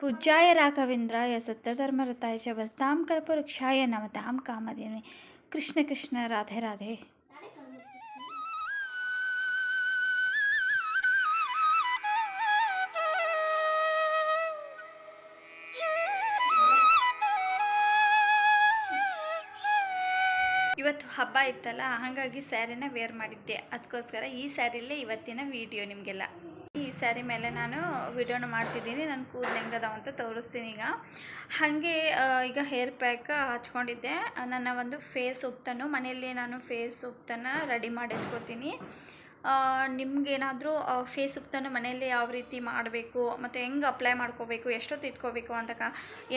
पूज्याय राघवेन्द्राय सत्यधर्मरताय च भजतां कल्पवृक्षाय नमतां कामधेनुवे ಕೃಷ್ಣ ಕೃಷ್ಣ ರಾಧೆ ರಾಧೆ ಇವತ್ತು ಹಬ್ಬ ಇತ್ತಲ್ಲ ಹಾಗಾಗಿ ಸ್ಯಾರಿನ ವೇರ್ ಮಾಡಿದ್ದೆ ಅದಕ್ಕೋಸ್ಕರ ಈ ಸ್ಯಾರಿಲೇ ಇವತ್ತಿನ ವಿಡಿಯೋ ನಿಮಗೆಲ್ಲ ಈ ಸ್ಯಾರಿ ಮೇಲೆ ನಾನು ವಿಡಿಯೋನ ಮಾಡ್ತಿದ್ದೀನಿ. ನನ್ನ ಕೂದಲು ಹೆಂಗದಾವ ಅಂತ ತೋರಿಸ್ತೀನಿ ಈಗ. ಹಾಗೆ ಈಗ ಹೇರ್ ಪ್ಯಾಕ್ ಹಚ್ಕೊಂಡಿದ್ದೆ. ನನ್ನ ಒಂದು ಫೇಸ್ ಉಪ್ತನ್ನು ಮನೆಯಲ್ಲಿ ನಾನು ಫೇಸ್ ಉಪ್ತನ್ನು ರೆಡಿ ಮಾಡಿ ಹಚ್ಕೋತೀನಿ. ನಿಮ್ಗೇನಾದರೂ ಫೇಸ್ ಉಪ್ತನ್ನು ಮನೆಯಲ್ಲಿ ಯಾವ ರೀತಿ ಮಾಡಬೇಕು, ಮತ್ತು ಹೆಂಗೆ ಅಪ್ಲೈ ಮಾಡ್ಕೋಬೇಕು, ಎಷ್ಟೊತ್ತು ಇಟ್ಕೋಬೇಕು ಅಂತ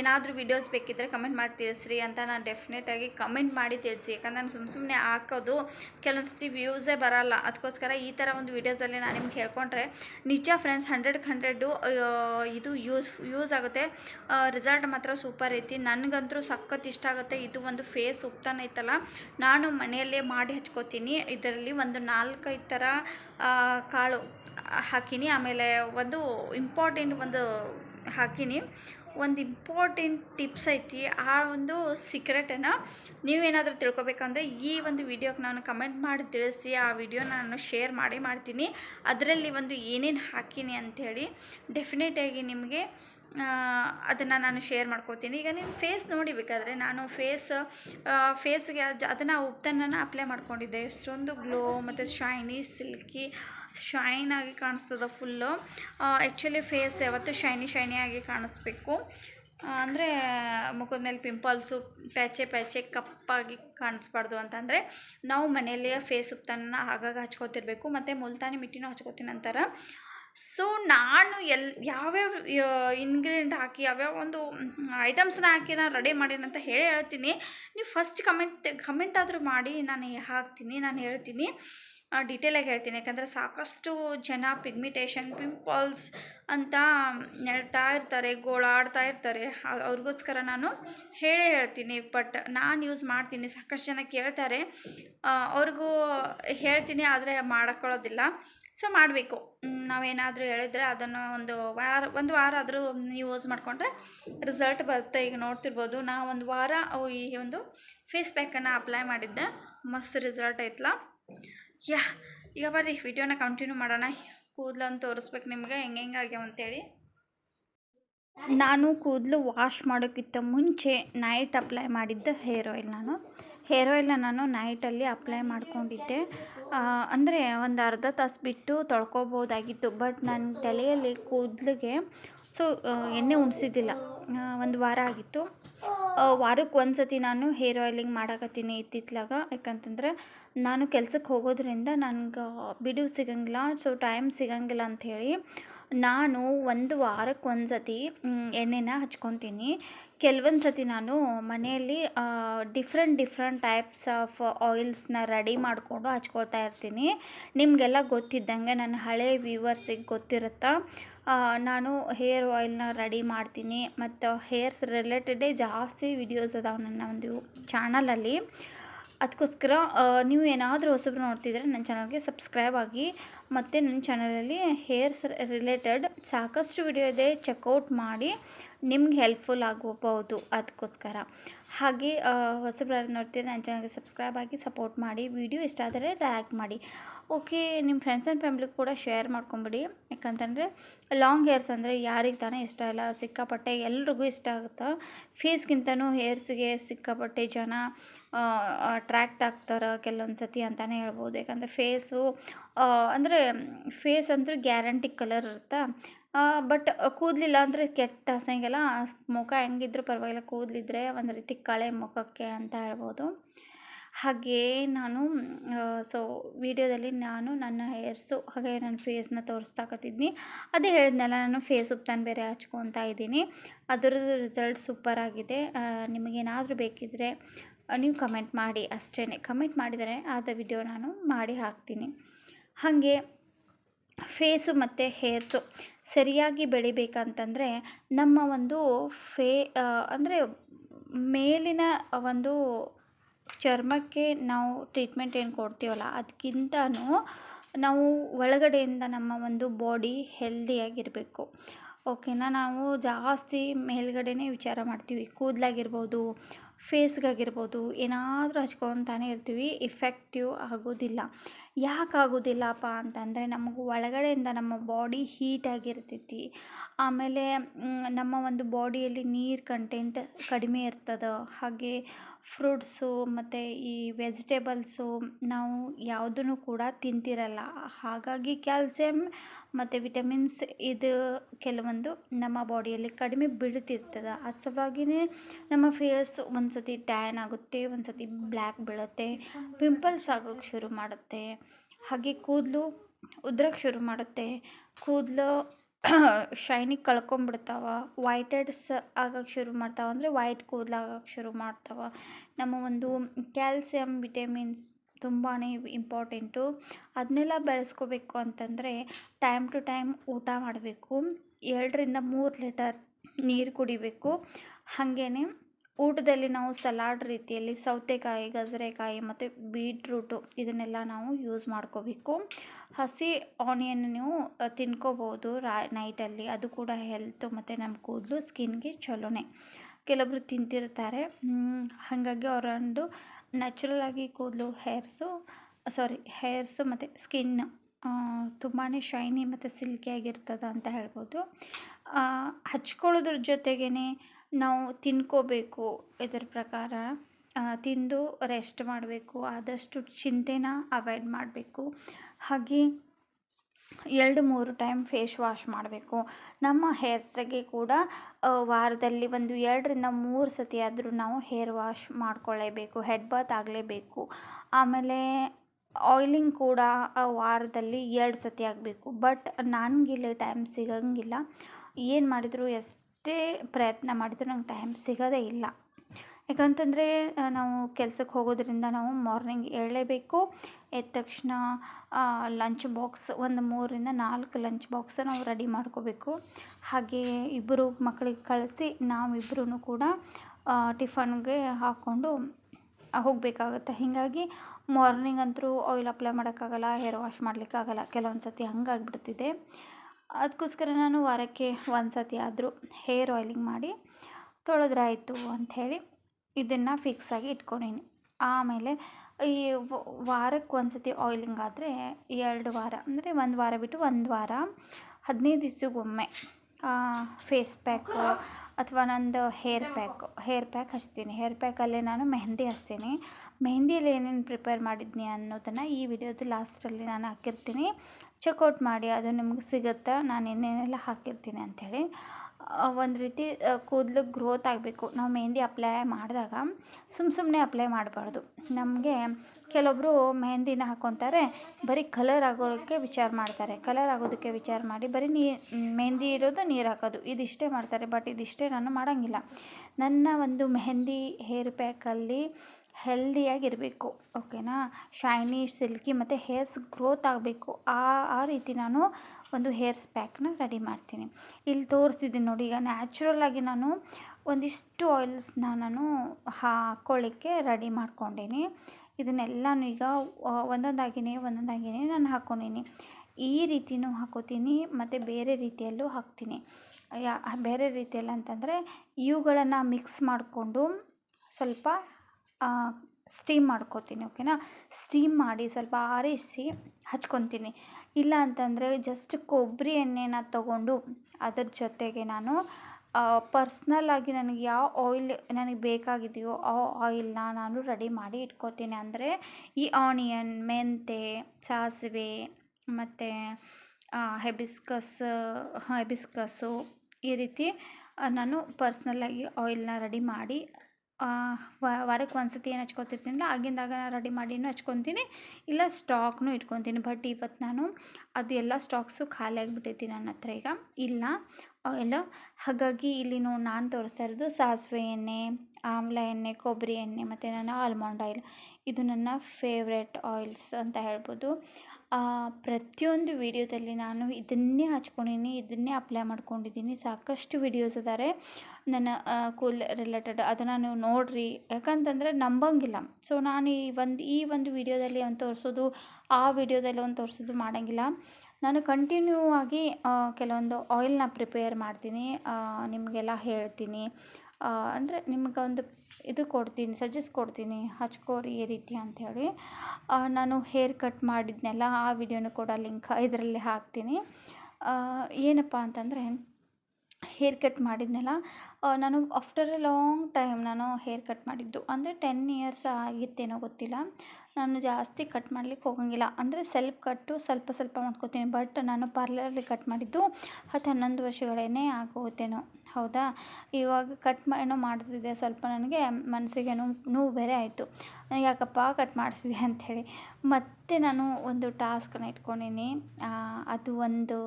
ಏನಾದರೂ ವಿಡಿಯೋಸ್ ಬೇಕಿದ್ದರೆ ಕಮೆಂಟ್ ಮಾಡಿ ತಿಳಿಸ್ರಿ ಅಂತ ನಾನು ಡೆಫಿನೆಟಾಗಿ ಕಮೆಂಟ್ ಮಾಡಿ ತಿಳಿಸಿ. ಯಾಕಂದ್ರೆ ನಾನು ಸುಮ್ಮ ಸುಮ್ಮನೆ ಹಾಕೋದು, ಕೆಲವೊಂದು ಸತಿ ವ್ಯೂಸೇ ಬರಲ್ಲ. ಅದಕ್ಕೋಸ್ಕರ ಈ ಥರ ಒಂದು ವೀಡಿಯೋಸಲ್ಲಿ ನಾನು ನಿಮ್ಗೆ ಹೇಳ್ಕೊಂಡ್ರೆ, ನಿಜ ಫ್ರೆಂಡ್ಸ್ ಹಂಡ್ರೆಡ್ಗೆ ಹಂಡ್ರೆಡು ಇದು ಯೂಸ್ ಯೂಸ್ ಆಗುತ್ತೆ. ರಿಸಲ್ಟ್ ಮಾತ್ರ ಸೂಪರ್ ಐತಿ. ನನಗಂತೂ ಸಖತ್ ಇಷ್ಟ ಆಗುತ್ತೆ. ಇದು ಒಂದು ಫೇಸ್ ಉಪ್ತಾನ ಐತಲ್ಲ, ನಾನು ಮನೆಯಲ್ಲೇ ಮಾಡಿ ಹಚ್ಕೋತೀನಿ. ಇದರಲ್ಲಿ ಒಂದು ನಾಲ್ಕೈದು ಥರ ಕಾಳು ಹಾಕೀನಿ. ಆಮೇಲೆ ಒಂದು ಇಂಪಾರ್ಟೆಂಟ್ ಒಂದು ಹಾಕೀನಿ. ಒಂದು ಇಂಪಾರ್ಟೆಂಟ್ ಟಿಪ್ಸ್ ಐತಿ. ಆ ಒಂದು ಸೀಕ್ರೆಟನ್ನು ನೀವೇನಾದರೂ ತಿಳ್ಕೊಬೇಕಂದ್ರೆ ಈ ಒಂದು ವಿಡಿಯೋಗೆ ನಾನು ಕಮೆಂಟ್ ಮಾಡಿ ತಿಳಿಸಿ, ಆ ವಿಡಿಯೋ ನಾನು ಶೇರ್ ಮಾಡಿ ಮಾಡ್ತೀನಿ. ಅದರಲ್ಲಿ ಒಂದು ಏನೇನು ಹಾಕೀನಿ ಅಂಥೇಳಿ ಡೆಫಿನೆಟಾಗಿ ನಿಮಗೆ ಅದನ್ನು ನಾನು ಶೇರ್ ಮಾಡ್ಕೋತೀನಿ. ಈಗ ನಿಮ್ಮ ಫೇಸ್ ನೋಡಿ ಬೇಕಾದರೆ ನಾನು ಫೇಸ್ ಫೇಸ್ಗೆ ಅದನ್ನು ಉಪ್ತನ್ನ ಅಪ್ಲೈ ಮಾಡ್ಕೊಂಡಿದ್ದೆ. ಎಷ್ಟೊಂದು ಗ್ಲೋ ಮತ್ತು ಶೈನಿ ಸಿಲ್ಕಿ ಶೈನ್ ಆಗಿ ಕಾಣಿಸ್ತದೆ ಫುಲ್ಲು ಆ್ಯಕ್ಚುಲಿ ಫೇಸ್ ಯಾವತ್ತು ಶೈನಿ ಶೈನಿ ಆಗಿ ಕಾಣಿಸ್ಬೇಕು. ಅಂದರೆ ಮುಖದ ಮೇಲೆ ಪಿಂಪಲ್ಸು ಪ್ಯಾಚೆ ಪ್ಯಾಚೆ ಕಪ್ಪಾಗಿ ಕಾಣಿಸ್ಬಾರ್ದು ಅಂತಂದರೆ ನಾವು ಮನೆಯಲ್ಲಿಯೇ ಫೇಸ್ ಉಪ್ತನ್ನ ಆಗಾಗ ಹಚ್ಕೋತಿರ್ಬೇಕು. ಮತ್ತು ಮುಲ್ತಾನಿ ಮಿಟ್ಟಿನೂ ಹಚ್ಕೋತೀನಿ ಅಂತಾರೆ. ಸೊ ನಾನು ಎಲ್, ಯಾವ್ಯಾವ ಇಂಗ್ರೀಡಿಯೆಂಟ್ ಹಾಕಿ, ಯಾವ್ಯಾವ ಒಂದು ಐಟಮ್ಸನ್ನ ಹಾಕಿ ನಾನು ರೆಡಿ ಮಾಡೀನಿ ಅಂತ ಹೇಳಿ ಹೇಳ್ತೀನಿ. ನೀವು ಫಸ್ಟ್ ಕಮೆಂಟ್ ಕಮೆಂಟ್ ಆದರೂ ಮಾಡಿ, ನಾನು ಹಾಕ್ತೀನಿ, ನಾನು ಹೇಳ್ತೀನಿ. ಡೀಟೇಲಾಗಿ ಹೇಳ್ತೀನಿ. ಯಾಕಂದರೆ ಸಾಕಷ್ಟು ಜನ ಪಿಗ್ಮಿಟೇಷನ್ ಪಿಂಪಲ್ಸ್ ಅಂತ ಹೇಳ್ತಾ ಇರ್ತಾರೆ, ಗೋಳಾಡ್ತಾ ಇರ್ತಾರೆ. ಅವ್ರಿಗೋಸ್ಕರ ನಾನು ಹೇಳೇ ಹೇಳ್ತೀನಿ. ಬಟ್ ನಾನು ಯೂಸ್ ಮಾಡ್ತೀನಿ. ಸಾಕಷ್ಟು ಜನ ಕೇಳ್ತಾರೆ. ಅವ್ರಿಗೂ ಹೇಳ್ತೀನಿ, ಆದರೆ ಮಾಡಕ್ಕೊಳ್ಳೋದಿಲ್ಲ ಸೊ ಮಾಡಬೇಕು. ನಾವೇನಾದರೂ ಹೇಳಿದರೆ ಅದನ್ನು ಒಂದು ವಾರ ಒಂದು ವಾರ ಆದರೂ ನೀವು ಯೂಸ್ ಮಾಡಿಕೊಂಡ್ರೆ ರಿಸಲ್ಟ್ ಬರುತ್ತೆ. ಈಗ ನೋಡ್ತಿರ್ಬೋದು, ನಾ ಒಂದು ವಾರ ಈ ಒಂದು ಫೇಸ್ ಪ್ಯಾಕನ್ನು ಅಪ್ಲೈ ಮಾಡಿದ್ದೆ. ಮಸ್ತ್ ರಿಸಲ್ಟ್ ಐತ್ಲ. ಯಾ, ಈಗ ಬರ್ರಿ ವಿಡಿಯೋನ ಕಂಟಿನ್ಯೂ ಮಾಡೋಣ. ಕೂದಲನ್ನು ತೋರಿಸ್ಬೇಕು ನಿಮಗೆ, ಹೆಂಗೆ ಹೆಂಗೆ ಆಗ್ಯಾವ ಅಂತೇಳಿ. ನಾನು ಕೂದಲು ವಾಶ್ ಮಾಡೋಕ್ಕಿಂತ ಮುಂಚೆ ನೈಟ್ ಅಪ್ಲೈ ಮಾಡಿದ್ದೆ ಹೇರ್ ಆಯಿಲ್ ನಾನು. ಹೇರ್ ಆಯಿಲ್ನ ನಾನು ನೈಟಲ್ಲಿ ಅಪ್ಲೈ ಮಾಡಿಕೊಂಡಿದ್ದೆ. ಅಂದರೆ ಒಂದು ಅರ್ಧ ತಾಸು ಬಿಟ್ಟು ತೊಳ್ಕೊಬೋದಾಗಿತ್ತು. ಬಟ್ ನನ್ನ ತಲೆಯಲ್ಲಿ ಕೂದಲಿಗೆ, ಸೊ ಎಣ್ಣೆ ಉಣಿಸಿದ್ದಿಲ್ಲ. ಒಂದು ವಾರ ಆಗಿತ್ತು. ವಾರಕ್ಕೆ ಒಂದು ಸತಿ ನಾನು ಹೇರ್ ಆಯಿಲಿಂಗ್ ಮಾಡಕತ್ತೀನಿ ಇತ್ತಿತ್ಲಾಗ. ಯಾಕಂತಂದ್ರೆ ನಾನು ಕೆಲ್ಸಕ್ಕೆ ಹೋಗೋದ್ರಿಂದ ನನಗೆ ಬಿಡುವು ಸಿಗಂಗಿಲ್ಲ. ಸೊ, ಟೈಮ್ ಸಿಗಂಗಿಲ್ಲ ಅಂಥೇಳಿ ನಾನು ಒಂದು ವಾರಕ್ಕೆ ಒಂದು ಮ್, ಎಣ್ಣೆನ ಹಚ್ಕೊತೀನಿ. ಕೆಲವೊಂದು ಸತಿ ನಾನು ಮನೆಯಲ್ಲಿ ಡಿಫ್ರೆಂಟ್ ಡಿಫ್ರೆಂಟ್ ಟೈಪ್ಸ್ ಆಫ್ ಆಯಿಲ್ಸ್ನ ರೆಡಿ ಮಾಡಿಕೊಂಡು ಹಚ್ಕೊಳ್ತಾ ಇರ್ತೀನಿ. ನಿಮಗೆಲ್ಲ ಗೊತ್ತಿದ್ದಂಗೆ ನನ್ನ ಹಳೆ ವ್ಯೂವರ್ಸಿಗೆ ಗೊತ್ತಿರುತ್ತೆ? ನಾನು ಹೇರ್ ಆಯಿಲ್ನ ರೆಡಿ ಮಾಡ್ತೀನಿ. ಮತ್ತು ಹೇರ್ಸ್ ರಿಲೇಟೆಡೇ ಜಾಸ್ತಿ ವಿಡಿಯೋಸ್ ಅದಾವೆ ನನ್ನ ಒಂದು ಚಾನಲಲ್ಲಿ ಅದಕ್ಕೋಸ್ಕರ ನೀವು ಏನಾದರೂ ಹೊಸಬ್ರು ನೋಡ್ತಿದ್ರೆ ನನ್ನ ಚಾನಲ್ಗೆ ಸಬ್ಸ್ಕ್ರೈಬ್ ಆಗಿ, ಮತ್ತು ನನ್ನ ಚಾನಲಲ್ಲಿ ಹೇರ್ಸ್ ರಿಲೇಟೆಡ್ ಸಾಕಷ್ಟು ವಿಡಿಯೋ ಇದೆ ಚೆಕ್ಔಟ್ ಮಾಡಿ, ನಿಮ್ಗೆ ಹೆಲ್ಪ್ಫುಲ್ ಆಗಬಹುದು ಅದಕ್ಕೋಸ್ಕರ. ಹಾಗೆ ಹೊಸಬ್ರು ಯಾರು ನೋಡ್ತೀರ ನನ್ನ ಚಾನಲ್ಗೆ ಸಬ್ಸ್ಕ್ರೈಬ್ ಆಗಿ ಸಪೋರ್ಟ್ ಮಾಡಿ ವಿಡಿಯೋ ಇಷ್ಟ ಆದರೆ ಲೈಕ್ ಮಾಡಿ. ಓಕೆ ನಿಮ್ಮ ಫ್ರೆಂಡ್ಸ್ ಆ್ಯಂಡ್ ಫ್ಯಾಮ್ಲಿಗೆ ಕೂಡ ಶೇರ್ ಮಾಡ್ಕೊಂಬಿಡಿ. ಯಾಕಂತಂದರೆ ಲಾಂಗ್ ಹೇರ್ಸ್ ಅಂದರೆ ಯಾರಿಗೆ ತಾನೇ ಇಷ್ಟ ಇಲ್ಲ, ಸಿಕ್ಕಾಪಟ್ಟೆ ಎಲ್ರಿಗೂ ಇಷ್ಟ ಆಗುತ್ತೆ? ಫೇಸ್ಗಿಂತನೂ ಹೇರ್ಸ್ಗೆ ಸಿಕ್ಕಾಪಟ್ಟೆ ಜನ ಅಟ್ರ್ಯಾಕ್ಟ್ ಆಗ್ತಾರೆ ಕೆಲವೊಂದು ಸತಿ ಅಂತಲೇ ಹೇಳ್ಬೋದು. ಯಾಕಂದರೆ ಫೇಸು ಅಂದರೆ ಫೇಸ್ ಅಂತೂ ಗ್ಯಾರಂಟಿ ಕಲರ್ ಇರುತ್ತೆ? ಬಟ್ ಕೂದಲಿಲ್ಲ ಅಂದರೆ ಕೆಟ್ಟ ಅಸಂಗೆಲ್ಲ ಮುಖ ಹೆಂಗಿದ್ರೂ ಪರವಾಗಿಲ್ಲ, ಕೂದಲಿದ್ರೆ ಒಂದು ರೀತಿ ಕಳೆ ಮುಖಕ್ಕೆ ಅಂತ ಹೇಳ್ಬೋದು. ಹಾಗೇ ನಾನು ಸೊ ವಿಡಿಯೋದಲ್ಲಿ ನಾನು ನನ್ನ ಹೇರ್ಸು ಹಾಗೆ ನನ್ನ ಫೇಸ್ನ ತೋರಿಸ್ತಾಕತ್ತಿದ್ದೀನಿ ಅದೇ ಹೇಳಿದ್ನಲ್ಲ, ನಾನು ಫೇಸ್ ಉಪ್ತಾನ ಬೇರೆ ಹಚ್ಕೊತಾ ಇದ್ದೀನಿ. ಅದರದ್ದು ರಿಸಲ್ಟ್ ಸೂಪರ್ ಆಗಿದೆ. ನಿಮಗೇನಾದರೂ ಬೇಕಿದ್ದರೆ ನೀವು ಕಮೆಂಟ್ ಮಾಡಿ ಅಷ್ಟೇ ಕಮೆಂಟ್ ಮಾಡಿದರೆ ಆದ ವಿಡಿಯೋ ನಾನು ಮಾಡಿ ಹಾಕ್ತೀನಿ. ಹಾಗೆ ಫೇಸು ಮತ್ತು ಹೇರ್ಸು ಸರಿಯಾಗಿ ಬೆಳಿಬೇಕಂತಂದರೆ ನಮ್ಮ ಒಂದು ಫೇ ಅಂದರೆ ಮೇಲಿನ ಒಂದು ಚರ್ಮಕ್ಕೆ ನಾವು ಟ್ರೀಟ್ಮೆಂಟ್ ಏನು ಕೊಡ್ತೀವಲ್ಲ ಅದಕ್ಕಿಂತನೂ ನಾವು ಒಳಗಡೆಯಿಂದ ನಮ್ಮ ಒಂದು ಬಾಡಿ ಹೆಲ್ದಿಯಾಗಿರಬೇಕು ಓಕೆನಾ ನಾವು ಜಾಸ್ತಿ ಮೇಲ್ಗಡೆನೇ ವಿಚಾರ ಮಾಡ್ತೀವಿ. ಕೂದಲಾಗಿರ್ಬೋದು ಫೇಸ್ಗಾಗಿರ್ಬೋದು, ಏನಾದರೂ ಹಚ್ಕೊತಾನೆ ಇರ್ತೀವಿ ಇಫೆಕ್ಟಿವ್ ಆಗೋದಿಲ್ಲ. ಯಾಕೆ ಆಗೋದಿಲ್ಲಪ್ಪ ಅಂತಂದರೆ, ನಮಗೆ ಒಳಗಡೆಯಿಂದ ನಮ್ಮ ಬಾಡಿ ಹೀಟ್ ಆಗಿರ್ತೈತಿ. ಆಮೇಲೆ ನಮ್ಮ ಒಂದು ಬಾಡಿಯಲ್ಲಿ ನೀರು ಕಂಟೆಂಟ್ ಕಡಿಮೆ ಇರ್ತದೆ. ಹಾಗೆ ಫ್ರೂಟ್ಸು ಮತ್ತು ಈ ವೆಜಿಟೇಬಲ್ಸು ನಾವು ಯಾವುದನ್ನು ಕೂಡ ತಿಂತಿರಲ್ಲ. ಹಾಗಾಗಿ ಕ್ಯಾಲ್ಸಿಯಮ್ ಮತ್ತು ವಿಟಮಿನ್ಸ್ ಇದು ಕೆಲವೊಂದು ನಮ್ಮ ಬಾಡಿಯಲ್ಲಿ ಕಡಿಮೆ ಬೀಳ್ತಿರ್ತದೆ ಆ ಸಲುವಾಗಿಯೇ ನಮ್ಮ ಫೇಸ್ ಒಂದು ಸತಿ ಟ್ಯಾನ್ ಆಗುತ್ತೆ ಒಂದು ಸತಿ ಬ್ಲ್ಯಾಕ್ ಬೀಳುತ್ತೆ, ಪಿಂಪಲ್ಸ್ ಆಗೋಕ್ಕೆ ಶುರು ಮಾಡುತ್ತೆ. ಹಾಗೆ ಕೂದಲು ಉದ್ರಕ್ಕೆ ಶುರು ಮಾಡುತ್ತೆ. ಕೂದಲು ಶೈನಿಂಗ್ ಕಳ್ಕೊಂಬಿಡ್ತಾವ. ವೈಟ್ ಆಗಕ್ಕೆ ಶುರು ಮಾಡ್ತಾವ. ಅಂದರೆ ವೈಟ್ ಕೂದಲು ಶುರು ಮಾಡ್ತಾವ. ನಮ್ಮ ಒಂದು ಕ್ಯಾಲ್ಸಿಯಂ, ವಿಟಮಿನ್ಸ್ ತುಂಬಾ ಇಂಪಾರ್ಟೆಂಟು ಅದನ್ನೆಲ್ಲ ಬೆಳೆಸ್ಕೋಬೇಕು ಅಂತಂದರೆ ಟೈಮ್ ಟು ಟೈಮ್ ಊಟ ಮಾಡಬೇಕು. ಎರಡರಿಂದ ಮೂರು ಲೀಟರ್ ನೀರು ಕುಡಿಬೇಕು. ಹಾಗೇನೆ ಊಟದಲ್ಲಿ ನಾವು ಸಲಾಡ್ ರೀತಿಯಲ್ಲಿ ಸೌತೆಕಾಯಿ ಗಜರೆಕಾಯಿ ಮತ್ತು ಬೀಟ್ರೂಟು ಇದನ್ನೆಲ್ಲ ನಾವು ಯೂಸ್ ಮಾಡ್ಕೋಬೇಕು. ಹಸಿ ಆನಿಯನ್ ನೀವು ತಿನ್ಕೋಬೋದು ರಾ ನೈಟಲ್ಲಿ ಅದು ಕೂಡ ಹೆಲ್ತು ಮತ್ತು ನಮ್ಮ ಕೂದಲು ಸ್ಕಿನ್ಗೆ ಚಲೋನೆ. ಕೆಲವೊಬ್ರು ತಿಂತಿರ್ತಾರೆ. ಹಾಗಾಗಿ ಅವರೊಂದು ನ್ಯಾಚುರಲ್ ಆಗಿ ಕೂದಲು ಹೇರ್ಸು ಸಾರಿ ಹೇರ್ಸು ಮತ್ತು ಸ್ಕಿನ್ ತುಂಬಾ ಶೈನಿ ಮತ್ತು ಸಿಲ್ಕಿಯಾಗಿರ್ತದೆ ಅಂತ ಹೇಳ್ಬೋದು. ಹಚ್ಕೊಳ್ಳೋದ್ರ ಜೊತೆಗೇ ನಾವು ತಿನ್ಕೋಬೇಕು ಇದರ ಪ್ರಕಾರ ತಿಂದು ರೆಸ್ಟ್ ಮಾಡಬೇಕು, ಆದಷ್ಟು ಚಿಂತೆನ ಅವಾಯ್ಡ್ ಮಾಡಬೇಕು. ಹಾಗೆ ಎರಡು, ಮೂರು ಟೈಮ್ ಫೇಸ್ ವಾಶ್ ಮಾಡಬೇಕು. ನಮ್ಮ ಹೇರ್ಸ್ಗೆ ಕೂಡ ವಾರದಲ್ಲಿ ಒಂದು ಎರಡರಿಂದ ಮೂರು ಸತಿ ಆದರೂ ನಾವು ಹೇರ್ ವಾಶ್ ಮಾಡ್ಕೊಳ್ಳೇಬೇಕು ಹೆಡ್ ಬಾತ್ ಆಗಲೇಬೇಕು. ಆಮೇಲೆ ಆಯಿಲಿಂಗ್ ಕೂಡ ವಾರದಲ್ಲಿ ಎರಡು ಸತಿ ಆಗಬೇಕು. ಬಟ್ ನನಗಿಲ್ಲಿ ಟೈಮ್ ಸಿಗಂಗಿಲ್ಲ. ಏನು ಮಾಡಿದರೂ ಎಷ್ಟೇ ಪ್ರಯತ್ನ ಮಾಡಿದರೂ ನಂಗೆ ಟೈಮ್ ಸಿಗೋದೇ ಇಲ್ಲ. ಯಾಕಂತಂದರೆ ನಾವು ಕೆಲ್ಸಕ್ಕೆ ಹೋಗೋದ್ರಿಂದ ನಾವು ಮಾರ್ನಿಂಗ್ ಏಳಲೇಬೇಕು, ಎದ್ದ ತಕ್ಷಣ ಲಂಚ್ ಬಾಕ್ಸ್ ಒಂದು ಮೂರರಿಂದ ನಾಲ್ಕು ಲಂಚ್ ಬಾಕ್ಸ್ ನಾವು ರೆಡಿ ಮಾಡ್ಕೋಬೇಕು. ಹಾಗೆ ಇಬ್ಬರು ಮಕ್ಕಳಿಗೆ ಕಳಿಸಿ ನಾವಿಬ್ಬರೂ ಕೂಡ ಟಿಫನ್ಗೆ ಹಾಕ್ಕೊಂಡು ಹೋಗಬೇಕಾಗತ್ತೆ. ಹೀಗಾಗಿ ಮಾರ್ನಿಂಗ್ ಅಂತೂ ಆಯಿಲ್ ಅಪ್ಲೈ ಮಾಡೋಕ್ಕಾಗಲ್ಲ, ಹೇರ್ ವಾಶ್ ಮಾಡಲಿಕ್ಕಾಗಲ್ಲ ಕೆಲವೊಂದು ಸತಿ ಹಂಗಾಗ್ಬಿಡ್ತಿದೆ. ಅದಕ್ಕೋಸ್ಕರ ನಾನು ವಾರಕ್ಕೆ ಒಂದು ಸತಿ ಆದರೂ ಹೇರ್ ಆಯ್ಲಿಂಗ್ ಮಾಡಿ ತೊಳೆದ್ರಾಯಿತು ಅಂಥೇಳಿ ಇದನ್ನು ಫಿಕ್ಸಾಗಿ ಇಟ್ಕೊಂಡೀನಿ. ಆಮೇಲೆ ಈ ವಾರಕ್ಕೆ ಒಂದು ಸತಿ ಆಯ್ಲಿಂಗ್ ಆದರೆ ಎರಡು ವಾರ, ಅಂದರೆ ಒಂದು ವಾರ ಬಿಟ್ಟು ಒಂದು ವಾರ, ಹದಿನೈದು ದಿವ್ಸಕ್ಕೊಮ್ಮೆ ಫೇಸ್ ಪ್ಯಾಕು ಅಥವಾ ನಂದು ಹೇರ್ ಪ್ಯಾಕು ಹೇರ್ ಪ್ಯಾಕ್ ಹಚ್ತೀನಿ. ಹೇರ್ ಪ್ಯಾಕಲ್ಲಿ ನಾನು ಮೆಹಂದಿ ಹಚ್ತೀನಿ. ಮೆಹಂದಿಯಲ್ಲಿ ಏನೇನು ಪ್ರಿಪೇರ್ ಮಾಡಿದ್ನಿ ಅನ್ನೋದನ್ನು ಈ ವಿಡಿಯೋದು ಲಾಸ್ಟಲ್ಲಿ ನಾನು ಹಾಕಿರ್ತೀನಿ. ಚೆಕ್ಔಟ್ ಮಾಡಿ ಅದು ನಿಮ್ಗೆ ಸಿಗುತ್ತೆ? ನಾನು ಏನೇನೆಲ್ಲ ಹಾಕಿರ್ತೀನಿ ಅಂಥೇಳಿ ಒಂದು ರೀತಿ ಕೂದಲು ಗ್ರೋತ್ ಆಗಬೇಕು. ನಾವು ಮೆಹೆಂದಿ ಅಪ್ಲೈ ಮಾಡಿದಾಗ ಸುಮ್ಮ ಸುಮ್ಮನೆ ಅಪ್ಲೈ ಮಾಡಬಾರ್ದು. ನಮಗೆ ಕೆಲವೊಬ್ಬರು ಮೆಹೆಂದಿನ ಹಾಕ್ಕೊತಾರೆ ಬರೀ ಕಲರ್ ಆಗೋಕ್ಕೆ ವಿಚಾರ ಮಾಡ್ತಾರೆ. ಕಲರ್ ಆಗೋದಕ್ಕೆ ವಿಚಾರ ಮಾಡಿ ಬರೀ ನೀ ಮೆಹೆಂದಿ ಇರೋದು ನೀರು ಹಾಕೋದು. ಇದಿಷ್ಟೇ ಮಾಡ್ತಾರೆ ಬಟ್ ಇದಿಷ್ಟೇ ನಾನು ಮಾಡೋಂಗಿಲ್ಲ. ನನ್ನ ಒಂದು ಮೆಹೆಂದಿ ಹೇರ್ ಪ್ಯಾಕಲ್ಲಿ ಹೆಲ್ದಿಯಾಗಿರಬೇಕು, ಓಕೆನಾ? ಶೈನಿ, ಸಿಲ್ಕಿ ಮತ್ತು ಹೇರ್ಸ್ ಗ್ರೋತ್ ಆಗಬೇಕು. ಆ ಆ ರೀತಿ ನಾನು ಒಂದು ಹೇರ್ಸ್ ಪ್ಯಾಕ್ನ ರೆಡಿ ಮಾಡ್ತೀನಿ. ಇಲ್ಲಿ ತೋರಿಸ್ತಿದ್ದೀನಿ ನೋಡಿ, ಈಗ ನ್ಯಾಚುರಲ್ಲಾಗಿ ನಾನು ಒಂದಿಷ್ಟು ಆಯಿಲ್ಸ್ನ ನಾನು ಹಾಕ್ಕೊಳ್ಳಿಕ್ಕೆ ರೆಡಿ ಮಾಡ್ಕೊಂಡೀನಿ. ಇದನ್ನೆಲ್ಲನೂ ಈಗ ಒಂದೊಂದಾಗಿನೇ ಒಂದೊಂದಾಗಿನೇ ನಾನು ಹಾಕ್ಕೊಂಡೀನಿ ಈ ರೀತಿನೂ ಹಾಕೋತೀನಿ ಮತ್ತು ಬೇರೆ ರೀತಿಯಲ್ಲೂ ಹಾಕ್ತೀನಿ. ಯಾ, ಬೇರೆ ರೀತಿಯಲ್ಲಿ ಅಂತಂದರೆ ಇವುಗಳನ್ನು ಮಿಕ್ಸ್ ಮಾಡಿಕೊಂಡು ಸ್ವಲ್ಪ ಸ್ಟೀಮ್ ಮಾಡ್ಕೋತೀನಿ ಓಕೆನಾ ಸ್ಟೀಮ್ ಮಾಡಿ ಸ್ವಲ್ಪ ಆರಿಸಿ ಹಚ್ಕೊತೀನಿ. ಇಲ್ಲ ಅಂತಂದರೆ ಜಸ್ಟ್ ಕೊಬ್ಬರಿ ಎಣ್ಣೆನ ತಗೊಂಡು ಅದರ ಜೊತೆಗೆ ನಾನು ಪರ್ಸ್ನಲ್ಲಾಗಿ ನನಗೆ ಯಾವ ಆಯಿಲ್ ನನಗೆ ಬೇಕಾಗಿದೆಯೋ ಆ ಆಯಿಲ್ನ ನಾನು ರೆಡಿ ಮಾಡಿ ಇಟ್ಕೋತೀನಿ. ಅಂದರೆ ಈ ಆನಿಯನ್ ಮೆಂತೆ, ಸಾಸಿವೆ, ಮತ್ತು ಹೆಬಿಸ್ಕಸ್ ಹೆಬಿಸ್ಕಸ್ಸು ಈ ರೀತಿ ನಾನು ಪರ್ಸ್ನಲ್ಲಾಗಿ ಆಯಿಲ್ನ ರೆಡಿ ಮಾಡಿ ವಾರಕ್ಕೆ ಒಂದು ಸತಿ ಏನು ಹಚ್ಕೊತಿರ್ತೀನಲ್ಲ ಆಗಿಂದಾಗ ರೆಡಿ ಮಾಡಿನೂ ಹಚ್ಕೊತೀನಿ, ಇಲ್ಲ ಸ್ಟಾಕ್ನು ಇಟ್ಕೊತೀನಿ. ಬಟ್ ಇವತ್ತು ನಾನು ಅದೆಲ್ಲ ಸ್ಟಾಕ್ಸು ಖಾಲಿ ಆಗಿಬಿಟ್ಟೈತಿ ನನ್ನ ಹತ್ರ ಈಗ. ಇಲ್ಲ ಎಲ್ಲ ಹಾಗಾಗಿ ಇಲ್ಲಿ ನೋಡಿ ನಾನು ತೋರಿಸ್ತಾ ಇರೋದು ಸಾಸಿವೆ ಎಣ್ಣೆ, ಆಮ್ಲ ಎಣ್ಣೆ, ಕೊಬ್ಬರಿ ಎಣ್ಣೆ ಮತ್ತು ನನ್ನ ಆಲ್ಮಂಡ್ ಆಯಿಲ್. ಇದು ನನ್ನ ಫೇವ್ರೆಟ್ ಆಯಿಲ್ಸ್ ಅಂತ ಹೇಳ್ಬೋದು. ಪ್ರತಿಯೊಂದು ವೀಡಿಯೋದಲ್ಲಿ ನಾನು ಇದನ್ನೇ ಹಚ್ಕೊಂಡೀನಿ ಇದನ್ನೇ ಅಪ್ಲೈ ಮಾಡ್ಕೊಂಡಿದ್ದೀನಿ. ಸಾಕಷ್ಟು ವೀಡಿಯೋಸ್ ಇದ್ದಾರೆ ನನ್ನ ಕೂಲ್ ರಿಲೇಟೆಡ್ ಅದನ್ನು ನೀವು ನೋಡಿರಿ. ಯಾಕಂತಂದರೆ ನಂಬಂಗಿಲ್ಲ. ಸೊ ನಾನು ಈ ಒಂದು ಈ ಒಂದು ವೀಡಿಯೋದಲ್ಲಿ ಒಂದು ತೋರಿಸೋದು, ಆ ವೀಡಿಯೋದಲ್ಲಿ ಒಂದು ತೋರಿಸೋದು ಮಾಡೋಂಗಿಲ್ಲ. ನಾನು ಕಂಟಿನ್ಯೂ ಆಗಿ ಕೆಲವೊಂದು ಆಯಿಲ್ನ ಪ್ರಿಪೇರ್ ಮಾಡ್ತೀನಿ. ನಿಮಗೆಲ್ಲ ಹೇಳ್ತೀನಿ. ಅಂದರೆ ನಿಮ್ಗೊಂದು ಇದು ಕೊಡ್ತೀನಿ ಸಜೆಸ್ಟ್ ಕೊಡ್ತೀನಿ, ಹಚ್ಕೋರಿ ಈ ರೀತಿ ಅಂಥೇಳಿ ನಾನು ಹೇರ್ ಕಟ್ ಮಾಡಿದ್ನೆಲ್ಲ ಆ ವಿಡಿಯೋನು ಕೂಡ ಲಿಂಕ್ ಇದರಲ್ಲಿ ಹಾಕ್ತೀನಿ. ಏನಪ್ಪ ಅಂತಂದರೆ ಹೇರ್ ಕಟ್ ಮಾಡಿದ್ನಲ್ಲ ನಾನು ಆಫ್ಟರ್ ಎ ಲಾಂಗ್ ಟೈಮ್ ನಾನು ಹೇರ್ ಕಟ್ ಮಾಡಿದ್ದು. ಅಂದರೆ ಟೆನ್ ಇಯರ್ಸ್ ಆಗಿತ್ತೇನೋ ಗೊತ್ತಿಲ್ಲ. ನಾನು ಜಾಸ್ತಿ ಕಟ್ ಮಾಡ್ಲಿಕ್ಕೆ ಹೋಗಂಗಿಲ್ಲ. ಅಂದರೆ ಸೆಲ್ಫ್ ಕಟ್ಟು ಸ್ವಲ್ಪ ಸ್ವಲ್ಪ ಮಾಡ್ಕೋತೀನಿ. ಬಟ್ ನಾನು ಪಾರ್ಲರಲ್ಲಿ ಕಟ್ ಮಾಡಿದ್ದು ಹತ್ತು ಹನ್ನೊಂದು ವರ್ಷಗಳೇನೇ ಆಗೋಗುತ್ತೇನೋ ಹೌದಾ? ಇವಾಗ ಕಟ್ ಮಾ, ಏನೋ ಮಾಡ್ತಿದ್ದೆ. ಸ್ವಲ್ಪ ನನಗೆ ಮನಸ್ಸಿಗೆ ನೋವು ಬೇರೆ ಆಯಿತು. ಯಾಕಪ್ಪ ಕಟ್ ಮಾಡಿಸಿದೆ ಅಂಥೇಳಿ ಮತ್ತು ನಾನು ಒಂದು ಟಾಸ್ಕನ್ನ ಇಟ್ಕೊಂಡೀನಿ. ಅದು ಒಂದು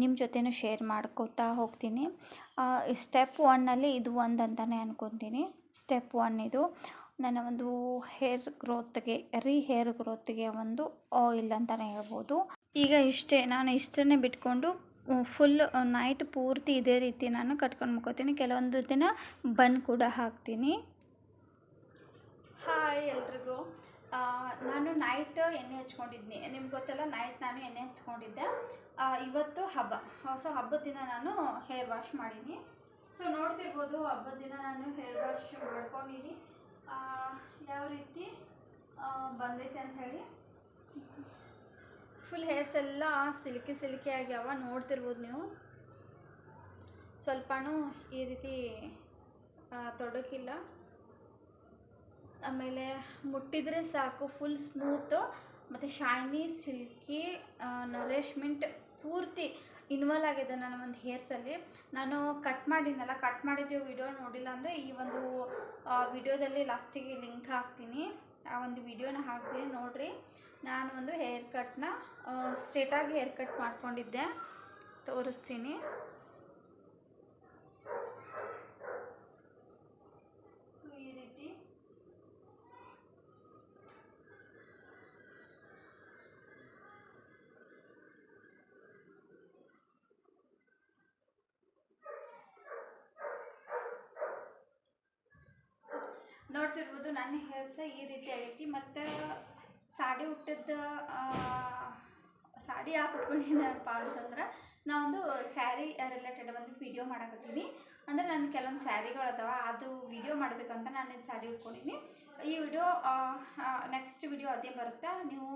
ನಿಮ್ಮ ಜೊತೆನೂ ಶೇರ್ ಮಾಡ್ಕೋತಾ ಹೋಗ್ತೀನಿ. ಸ್ಟೆಪ್ ಒನ್ನಲ್ಲಿ ಇದು ಒಂದು ಅಂತಲೇ ಅಂದ್ಕೊತೀನಿ ಸ್ಟೆಪ್ ಒನ್ ಇದು, ನನ್ನ ಒಂದು ಹೇರ್ ಗ್ರೋತ್ಗೆ ರೀ ಹೇರ್ ಗ್ರೋತ್ಗೆ ಒಂದು ಆಯಿಲ್ ಅಂತಲೇ ಹೇಳ್ಬೋದು. ಈಗ ಇಷ್ಟೇ, ನಾನು ಇಷ್ಟನ್ನೇ ಬಿಟ್ಕೊಂಡು ಫುಲ್ ನೈಟ್ ಪೂರ್ತಿ ಇದೇ ರೀತಿ ನಾನು ಕಟ್ಕೊಂಡು ಮುಕ್ಕೋತೀನಿ. ಕೆಲವೊಂದು ದಿನ ಬನ್ ಕೂಡ ಹಾಕ್ತೀನಿ. ಹಾಯ್ ಎಲ್ರಿಗೂ. ನಾನು ನೈಟ್ ಎಣ್ಣೆ ಹಚ್ಕೊಂಡಿದ್ನಿ. ನಿಮ್ಗೆ ಗೊತ್ತಲ್ಲ ನೈಟ್ ನಾನು ಎಣ್ಣೆ ಹಚ್ಕೊಂಡಿದ್ದೆ. ಇವತ್ತು ಹಬ್ಬ ಸೊ ಹಬ್ಬದ ದಿನ ನಾನು ಹೇರ್ ವಾಶ್ ಮಾಡೀನಿ. ಸೊ ನೋಡ್ತಿರ್ಬೋದು ಹಬ್ಬದ ದಿನ ನಾನು ಹೇರ್ ವಾಶ್ ಮಾಡ್ಕೊಂಡಿನಿ. ಯಾವ ರೀತಿ? ಬಂದೈತೆ ಹೇಳಿ. ಫುಲ್ ಹೇರ್ಸ್ ಎಲ್ಲ ಸಿಲ್ಕಿ ಸಿಲ್ಕಿ ಆಗ್ಯಾವ, ನೋಡ್ತಿರ್ಬೋದು ನೀವು. ಸ್ವಲ್ಪನೂ ಈ ರೀತಿ ತೊಡಕಿಲ್ಲ. ಆಮೇಲೆ ಮುಟ್ಟಿದರೆ ಸಾಕು ಫುಲ್ ಸ್ಮೂತು ಮತ್ತು ಶೈನಿ ಸಿಲ್ಕಿ ನರೇಶ್ಮೆಂಟ್ ಪೂರ್ತಿ ಇನ್ವಾಲ್ ಆಗಿದೆ ನನ್ನ ಒಂದು ಹೇರ್ಸಲ್ಲಿ ನಾನು ಕಟ್ ಮಾಡಿನಲ್ಲ ಕಟ್ ಮಾಡಿದ್ದೀವಿ ವಿಡಿಯೋ ನೋಡಿಲ್ಲ ಅಂದರೆ ಈ ಒಂದು ವಿಡಿಯೋದಲ್ಲಿ ಲಾಸ್ಟಿಗೆ ಲಿಂಕ್ ಹಾಕ್ತೀನಿ. ಆ ಒಂದು ವಿಡಿಯೋನ ಹಾಕ್ತೀನಿ, ನೋಡಿರಿ. ನಾನು ಒಂದು ಹೇರ್ ಕಟ್ನ ಸ್ಟ್ರೇಟಾಗಿ ಹೇರ್ ಕಟ್ ಮಾಡ್ಕೊಂಡಿದ್ದೆ. ತೋರಿಸ್ತೀನಿ ಸೊ ಈ ರೀತಿ ನೋಡ್ತಿರ್ಬೋದು ನನ್ನ ಹೆಸರು ಈ ರೀತಿ ಐತಿ ಮತ್ತು ಸಾಡಿ ಹುಟ್ಟಿದ ಸಾಡಿ ಯಾಕೆ ಉಟ್ಕೊಂಡಿನಪ್ಪ ಅಂತಂದ್ರೆ ನಾವೊಂದು ಸ್ಯಾರಿ ರಿಲೇಟೆಡ್ ಒಂದು ವಿಡಿಯೋ ಮಾಡಕತ್ತೀನಿ. ಅಂದರೆ ನನ್ನ ಕೆಲವೊಂದು ಸ್ಯಾರಿಗಳು ಅದಾವ, ಅದು ವಿಡಿಯೋ ಮಾಡಬೇಕಂತ ನಾನು ಸ್ಯಾರಿ ಉಟ್ಕೊಂಡಿನಿ. ಈ ವಿಡಿಯೋ ನೆಕ್ಸ್ಟ್ ವಿಡಿಯೋ ಅದೇ ಬರುತ್ತೆ? ನೀವು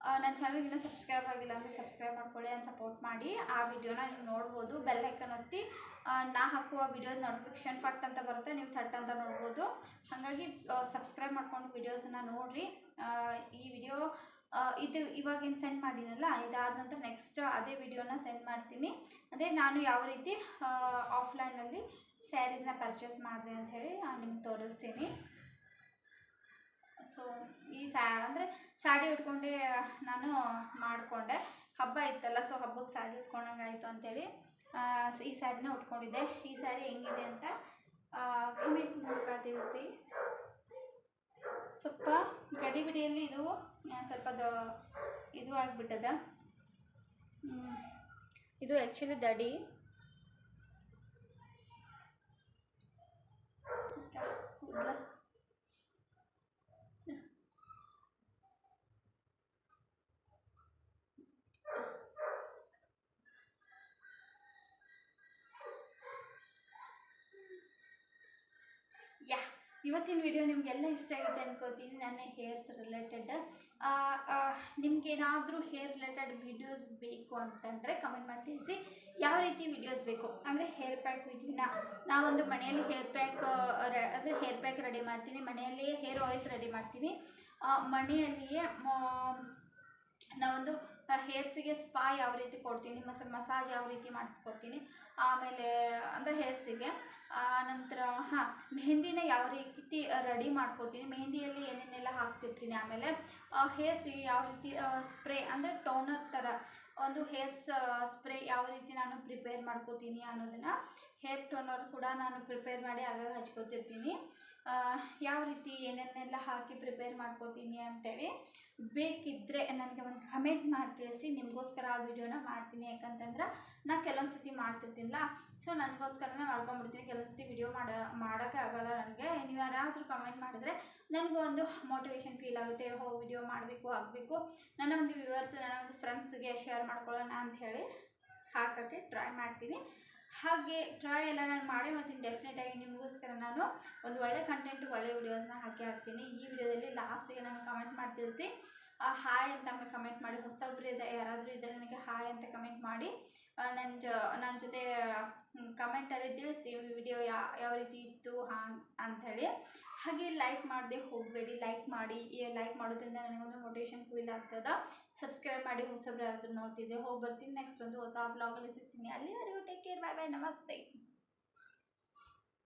ಆ, ಚಾನಲ್ ಇನ್ನೂ ಸಬ್ಸ್ಕ್ರೈಬ್ ಆಗಿಲ್ಲ ಅಂದರೆ ಸಬ್ಸ್ಕ್ರೈಬ್ ಮಾಡ್ಕೊಳ್ಳಿ ಆ್ಯಂಡ್ ಸಪೋರ್ಟ್ ಮಾಡಿ. ಆ ವಿಡಿಯೋನ ನೀವು ನೋಡ್ಬೋದು. ಬೆಲ್ ಐಕನ್ ಒತ್ತಿ ನಾ ಹಾಕುವ ವಿಡಿಯೋದ ನೋಟಿಫಿಕೇಶನ್ ಫಟ್ ಅಂತ ಬರುತ್ತೆ ನೀವು ಥಟ್ ಅಂತ ನೋಡ್ಬೋದು. ಹಾಗಾಗಿ ಸಬ್ಸ್ಕ್ರೈಬ್ ಮಾಡ್ಕೊಂಡು ವಿಡಿಯೋಸನ್ನ ನೋಡಿರಿ. ಈ ವಿಡಿಯೋ ಇದು ಇವಾಗ ಏನು ಸೆಂಡ್ ಮಾಡಿನಲ್ಲ ಇದಾದ ನಂತರ ನೆಕ್ಸ್ಟ್ ಅದೇ ವಿಡಿಯೋನ ಸೆಂಡ್ ಮಾಡ್ತೀನಿ. ಅದೇ ನಾನು ಯಾವ ರೀತಿ ಆಫ್ಲೈನಲ್ಲಿ ಸ್ಯಾರೀಸ್ನ ಪರ್ಚೇಸ್ ಮಾಡಿದೆ ಅಂಥೇಳಿ ನಿಮ್ಗೆ ತೋರಿಸ್ತೀನಿ. ಸೊ ಈ ಸ್ಯಾ ಅಂದರೆ ಸ್ಯಾರಿ ಉಟ್ಕೊಂಡೆ ನಾನು ಮಾಡಿಕೊಂಡೆ. ಹಬ್ಬ ಇತ್ತಲ್ಲ ಸೊ ಹಬ್ಬಕ್ಕೆ ಸ್ಯಾರಿ ಉಟ್ಕೊಂಡಂಗೆ ಆಯಿತು ಅಂಥೇಳಿ ಈ ಸ್ಯಾರಿನ ಉಟ್ಕೊಂಡಿದ್ದೆ. ಈ ಸ್ಯಾರಿ ಹೆಂಗಿದೆ ಅಂತ ಕಮೆಂಟ್ ಮೂಲಕ ತಿಳಿಸಿ. ಸ್ವಲ್ಪ ಗಡಿ ಬಿಡಿಯಲ್ಲಿ ಇದು ಸ್ವಲ್ಪ ದೊ, ಇದು ಆಗಿಬಿಟ್ಟದ. ಇದು ಆ್ಯಕ್ಚುಲಿ ದಡಿ. ಕೂದ್ಲ ಯಾ ಇವತ್ತಿನ ವಿಡಿಯೋ ನಿಮಗೆಲ್ಲ ಇಷ್ಟ ಆಗುತ್ತೆ ಅನ್ಕೋತೀನಿ. ನನ್ನ ಹೇರ್ಸ್ ರಿಲೇಟೆಡ್ ನಿಮ್ಗೇನಾದರೂ ಹೇರ್ ರಿಲೇಟೆಡ್ ವಿಡಿಯೋಸ್ ಬೇಕು ಅಂತಂದರೆ ಕಮೆಂಟ್ ಮಾಡಿ ತಿಳಿಸಿ. ಯಾವ ರೀತಿ ವಿಡಿಯೋಸ್ ಬೇಕು? ಅಂದರೆ ಹೇರ್ ಪ್ಯಾಕ್ ವಿಡಿಯೋನ ನಾವೊಂದು ಮನೆಯಲ್ಲಿ ಹೇರ್ ಪ್ಯಾಕ್ ಅಂದರೆ ಹೇರ್ ಪ್ಯಾಕ್ ರೆಡಿ ಮಾಡ್ತೀನಿ. ಮನೆಯಲ್ಲಿಯೇ ಹೇರ್ ಆಯಿಲ್ ರೆಡಿ ಮಾಡ್ತೀನಿ. ಮನೆಯಲ್ಲಿಯೇ ನಾವೊಂದು ಹೇರ್ಸಿಗೆ ಸ್ಪಾ ಯಾವ ರೀತಿ ಕೊಡ್ತೀನಿ, ಮಸ ಮಸಾಜ್ ಯಾವ ರೀತಿ ಮಾಡಿಸ್ಕೊಡ್ತೀನಿ, ಆಮೇಲೆ, ಅಂದರೆ ಹೇರ್ಸಿಗೆ ನಂತರ, ಹಾಂ, ಮೆಹಂದಿನ ಯಾವ ರೀತಿ ರೆಡಿ ಮಾಡ್ಕೋತೀನಿ ಮೆಹಂದಿಯಲ್ಲಿ ಏನೇನೆಲ್ಲ ಹಾಕ್ತಿರ್ತೀನಿ, ಆಮೇಲೆ ಹೇರ್ಸಿಗೆ ಯಾವ ರೀತಿ ಸ್ಪ್ರೇ ಅಂದರೆ ಟೋನರ್ ಥರ, ಒಂದು ಹೇರ್ಸ್ ಸ್ಪ್ರೇ ಯಾವ ರೀತಿ ನಾನು ಪ್ರಿಪೇರ್ ಮಾಡ್ಕೋತೀನಿ ಅನ್ನೋದನ್ನು ಹೇರ್ ಟೋನರ್ ಕೂಡ ನಾನು ಪ್ರಿಪೇರ್ ಮಾಡಿ ಆಗಾಗ ಹಚ್ಕೋತಿರ್ತೀನಿ. ಯಾವ ರೀತಿ ಏನೇನೆಲ್ಲ ಹಾಕಿ ಪ್ರಿಪೇರ್ ಮಾಡ್ಕೋತೀನಿ ಅಂತೇಳಿ ಬೇಕಿದ್ದರೆ ನನಗೆ ಒಂದು ಕಮೆಂಟ್ ಮಾಡಿ ತಿಳಿಸಿ, ನಿಮಗೋಸ್ಕರ ಆ ವಿಡಿಯೋನ ಮಾಡ್ತೀನಿ. ಯಾಕಂತಂದ್ರೆ ನಾನು ಕೆಲವೊಂದು ಸತಿ ಮಾಡ್ತಿರ್ತೀನಲ್ಲ ಸೊ ನನಗೋಸ್ಕರನೇ ಮಾಡ್ಕೊಂಡ್ಬಿಡ್ತೀನಿ. ಕೆಲವೊಂದು ಸತಿ ವಿಡಿಯೋ ಮಾಡೋ ಮಾಡೋಕ್ಕೆ ಆಗೋಲ್ಲ ನನಗೆ. ನೀವು ಯಾರಾದರೂ ಕಮೆಂಟ್ ಮಾಡಿದ್ರೆ ನನಗೂ ಒಂದು ಮೋಟಿವೇಶನ್ ಫೀಲ್ ಆಗುತ್ತೆ. ಹೋ ವಿಡಿಯೋ ಮಾಡಬೇಕು, ಆಗಬೇಕು. ನನ್ನ ಒಂದು ವ್ಯೂವರ್ಸ್ ನನ್ನ ಒಂದು ಫ್ರೆಂಡ್ಸ್ಗೆ ಶೇರ್ ಮಾಡ್ಕೊಳ್ಳೋಣ ಹೇಳಿ ಹಾಕೋಕ್ಕೆ ಟ್ರೈ ಮಾಡ್ತೀನಿ. ಹಾಗೆ ಟ್ರೈ ಎಲ್ಲ ನಾನು ಮಾಡೇ ಮಾಡ್ತೀನಿ. ಡೆಫಿನೆಟಾಗಿ ನಿಮಗೋಸ್ಕರ ನಾನು ಒಂದು ಒಳ್ಳೆ ಕಂಟೆಂಟ್ ಒಳ್ಳೆ ವಿಡಿಯೋಸ್ನ ಹಾಕಿ ಹಾಕ್ತೀನಿ. ಈ ವಿಡಿಯೋದಲ್ಲಿ ಲಾಸ್ಟಿಗೆ ನಾನು ಕಮೆಂಟ್ ಮಾಡಿ ತಿಳಿಸಿ. ಹಾಯ್ ಅಂತ ಕಮೆಂಟ್ ಮಾಡಿ ಹೊಸಬ್ರು ಇದೆ, ಯಾರಾದರೂ ಇದ್ದರೆ ನನಗೆ ಹಾಯ್ ಅಂತ ಕಮೆಂಟ್ ಮಾಡಿ ನನ್ನ ಜೊ ನನ್ನ ಜೊತೆ ಕಮೆಂಟಲ್ಲಿ ತಿಳಿಸಿ ವಿಡಿಯೋ ಯಾವ ರೀತಿ ಇತ್ತು, ಹಾಂ, ಅಂಥೇಳಿ. ಹಾಗೆ ಲೈಕ್ ಮಾಡದೆ ಹೋಗಬೇಡಿ ಲೈಕ್ ಮಾಡಿ ಲೈಕ್ ಮಾಡೋದ್ರಿಂದ ನನಗೊಂದು ಮೋಟಿವೇಶನ್ ಫೀಲ್ ಆಗ್ತದ. ಸಬ್ಸ್ಕ್ರೈಬ್ ಮಾಡಿ, ಹೊಸಬ್ರು ಯಾರಾದರೂ ನೋಡ್ತಿದ್ದೆ ಹೋಗಿ ಬರ್ತೀನಿ ನೆಕ್ಸ್ಟ್ ಒಂದು ಹೊಸ ಬ್ಲಾಗಲ್ಲಿ ಸಿಗ್ತೀನಿ. ಅಲ್ಲಿವರೆಗೂ ಟೇಕ್ ಕೇರ್ ಬಾಯ್ ಬಾಯ್ ನಮಸ್ತೆ.